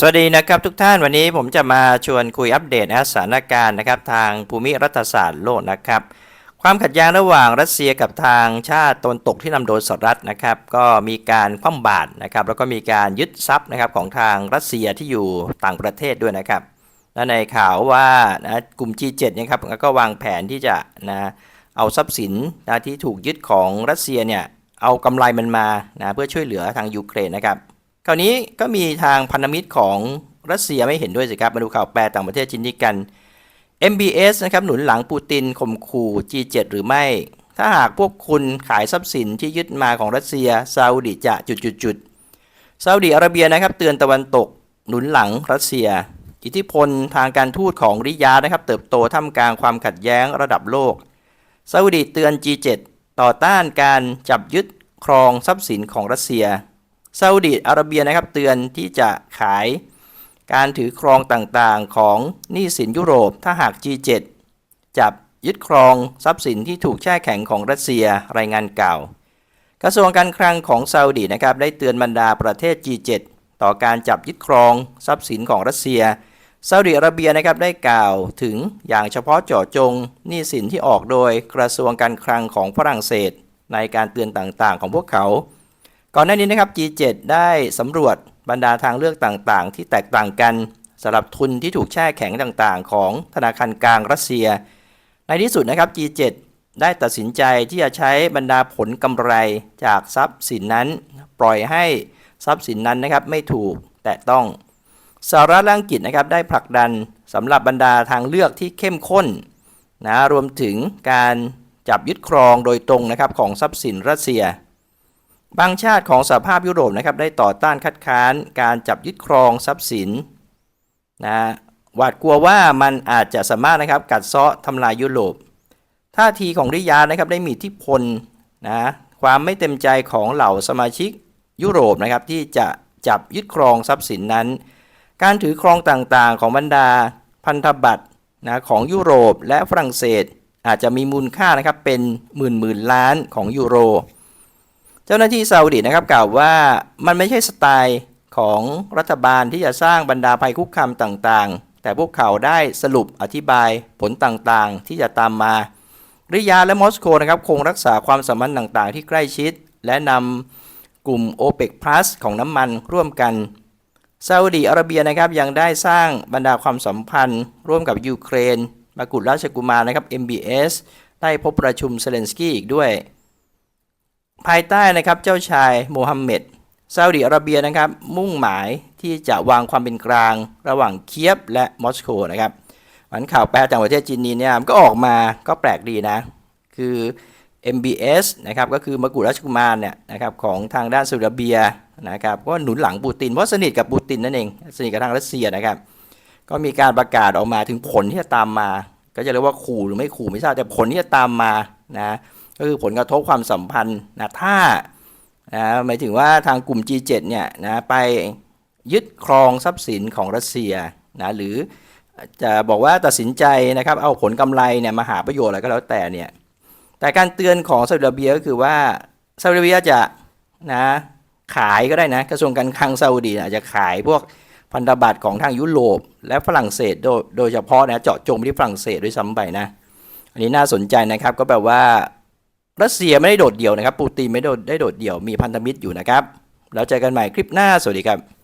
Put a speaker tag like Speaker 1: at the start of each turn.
Speaker 1: สวัสดีนะครับทุกท่านวันนี้ผมจะมาชวนคุยอัปเดตนะสถานการณ์นะครับทางภูมิรัฐศาสตร์โลกนะครับ ความขัดแย้งระหว่างรัสเซียกับทางชาติตนตกที่นำโดยสหรัฐนะครับ ก็มีการคว่ำบาตรนะครับ แล้วก็มีการยึดทรัพย์นะครับของทางรัสเซียที่อยู่ต่างประเทศด้วยนะครับและในข่าวว่านะกลุ่ม G7 นะครับก็วางแผนที่จะนะเอาทรัพย์สินนะที่ถูกยึดของรัสเซียเนี่ยเอากำไรมันมานะเพื่อช่วยเหลือทางยูเครนนะครับ คราวนี้ก็มีทางพันธมิตรของรัสเซียไม่เห็นด้วยสิครับ มาดูข่าวแปลต่างประเทศชิ้นนี้กัน MBS นะครับหนุนหลังปูตินข่มขู่ G7 หรือไม่ ถ้าหากพวกคุณขายทรัพย์สินที่ยึดมาของรัสเซียซาอุดิจะจุดจุดจุดซาอุดิอาระเบียนะครับเตือนตะวันตกหนุนหลังรัสเซีย อิทธิพลทางการทูตของริยานะครับเติบโตท่ามกลางความขัดแย้งระดับโลกซาอุดิเตือน G7 ต่อต้านการจับยึดครองทรัพย์สินของรัสเซีย ซาอุดิอาระเบียนะครับเตือนที่จะขายการถือครองต่างๆของหนี้สินยุโรป ถ้าหาก G7 จับยึดครองทรัพย์สินที่ถูกแช่แข็งของรัสเซียรายงานเก่า กระทรวงการคลังของซาอุดินะครับได้เตือนบรรดาประเทศ G7 ต่อการจับยึดครองทรัพย์สินของรัสเซียซาอุดิอาระเบียนะครับได้กล่าวถึงอย่างเฉพาะเจาะจงหนี้สินที่ออกโดยกระทรวงการคลังของฝรั่งเศส ในการเตือนต่างๆ ของพวกเขา ก่อนหน้านี้นะครับ G7 ได้สำรวจบรรดาทางเลือกต่างๆ ที่แตกต่างกันสำหรับทุนที่ถูกแช่แข็งต่างๆ ของธนาคารกลางรัสเซีย ในที่สุดนะครับ G7 ได้ตัดสินใจที่จะใช้บรรดาผลกำไรจากทรัพย์สินนั้น ปล่อยให้ทรัพย์สินนั้นนะครับไม่ถูกแตะต้องสหรัฐอังกฤษนะครับได้ผลักดันสำหรับบรรดาทางเลือกที่เข้มข้นนะรวมถึงการจับยึดครองโดยตรงนะครับของทรัพย์สินรัสเซีย บางชาติของสหภาพยุโรปนะครับได้ต่อต้านคัดค้านการจับยึดครองทรัพย์สินนะหวาดกลัวว่ามันอาจจะสามารถนะครับกัดเซาะทำลายยุโรป ท่าทีของริยานะครับได้มีอิทธิพลนะความไม่เต็มใจของเหล่าสมาชิกยุโรปนะครับที่จะจับยึดครองทรัพย์สินนั้น การถือครองต่างๆ ของบรรดาพันธบัตรนะของยุโรปและฝรั่งเศสอาจจะมีมูลค่านะครับเป็นหมื่นหมื่นล้านของยูโร เจ้าหน้าที่ซาอุดินะครับกล่าวว่ามันไม่ใช่สไตล์ของรัฐบาลที่จะสร้างบรรดาภัยคุกคามต่างๆ แต่พวกเขาได้สรุปอธิบายผลต่างๆ ที่จะตามมาริยาและมอสโกนะครับคงรักษาความสัมพันธ์ต่างๆ ที่ใกล้ชิด และนำกลุ่ม o p e c Plus ของน้ำมันร่วมกันซาอุดีอาระเบียนะครับยังได้สร้างบรรดาความสัมพันธ์ ร่วมกับยูเครนมากุฎราชกุมารนะครับ MBS ได้พบประชุมเซเลนสกี้อีกด้วย ภายใต้นะครับเจ้าชายโมฮัมเหม็ดซาอุดิอาระเบียนะครับ มุ่งหมายที่จะวางความเป็นกลางระหว่างเคียบและมอสโกนะครับมันข่าวแปลจากประเทศจีนนี้เนี่ยก็ออกมาก็แปลกดีนะ คือ MBS นะครับก็คือมกุฎราชกุมารเนี่ยนะครับของทางด้านซาอุดิอาระเบียนะครับก็หนุนหลังปูตินเพราะสนิทกับปูตินนั่นเอง สนิทกับทางรัสเซียนะครับ ก็มีการประกาศออกมาถึงผลที่จะตามมา ก็จะเรียกว่าขู่หรือไม่ขู่ไม่ทราบแต่ผลที่จะตามมานะ ก็คือผลกระทบความสัมพันธ์นะถ้านะหมายถึงว่าทางกลุ่ม G7 เนี่ยนะไปยึดครองทรัพย์สินของรัสเซียนะหรือจะบอกว่าตัดสินใจนะครับเอาผลกำไรเนี่ยมาหาประโยชน์อะไรก็แล้วแต่เนี่ยแต่การเตือนของซาอุดิอาระเบียก็คือว่าซาอุดิอาระเบียจะนะขายก็ได้นะกระทรวงการคลังซาอุดีอาจจะขายพวกพันธบัตรของทางยุโรป และฝรั่งเศสโดยโดยเฉพาะนะเจาะจงไปที่ฝรั่งเศสด้วยซ้ำไปนะ อันนี้น่าสนใจนะครับก็แปลว่า รัสเซียไม่ได้โดดเดี่ยวนะครับ ปูตินไม่ได้โดดได้โดดเดี่ยวมีพันธมิตรอยู่นะครับ แล้วเจอกันใหม่คลิปหน้า สวัสดีครับ